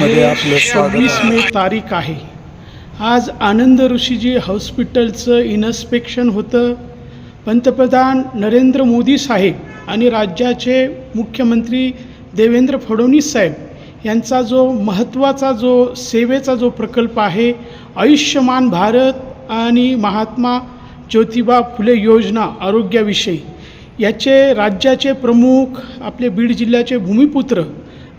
आहे. मे तारीख आहे. आज आनंद ऋषीजी हॉस्पिटलचं इन्स्पेक्शन होतं. पंतप्रधान नरेंद्र मोदी साहेब आणि राज्याचे मुख्यमंत्री देवेंद्र फडणवीस साहेब यांचा जो महत्त्वाचा जो सेवेचा जो प्रकल्प आहे आयुष्यमान भारत आणि महात्मा ज्योतिबा फुले योजना आरोग्याविषयी याचे राज्याचे प्रमुख आपले बीड जिल्ह्याचे भूमिपुत्र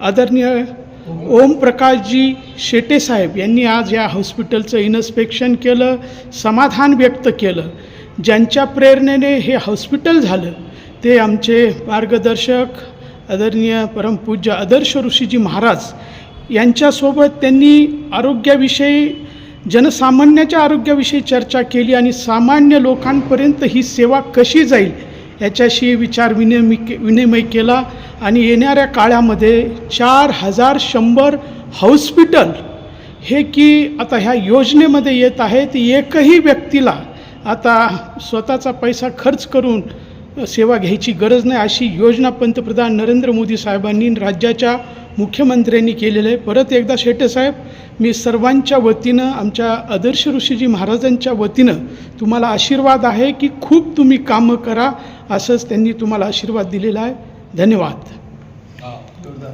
आदरणीय ओमप्रकाशजी शेटेसाहेब यांनी आज या हॉस्पिटलचं इन्स्पेक्शन केलं समाधान व्यक्त केलं. ज्यांच्या प्रेरणेने हे हॉस्पिटल झालं ते आमचे मार्गदर्शक आदरणीय परमपूज्य आदर्श ऋषीजी महाराज यांच्यासोबत त्यांनी आरोग्याविषयी जनसामान्याच्या आरोग्याविषयी चर्चा केली आणि सामान्य लोकांपर्यंत ही सेवा कशी जाईल याच्याशी विचार विनिमय विनिमय केला. आणि येणाऱ्या काळामध्ये चार हजार शंभर हॉस्पिटल हे की आता ह्या योजनेमध्ये येत आहेत एकही व्यक्तीला आता स्वतःचा पैसा खर्च करून सेवा घ्यायची गरज नाही अशी योजना पंतप्रधान नरेंद्र मोदी साहेबांनी राज्याच्या मुख्यमंत्र्यांनी केलेलं आहे. परत एकदा शेटे साहेब मी सर्वांच्या वतीनं आमच्या आदर्श ऋषीजी महाराजांच्या वतीनं तुम्हाला आशीर्वाद आहे की खूप तुम्ही कामं करा असंच त्यांनी तुम्हाला आशीर्वाद दिलेला आहे. धन्यवाद. 啊对不对？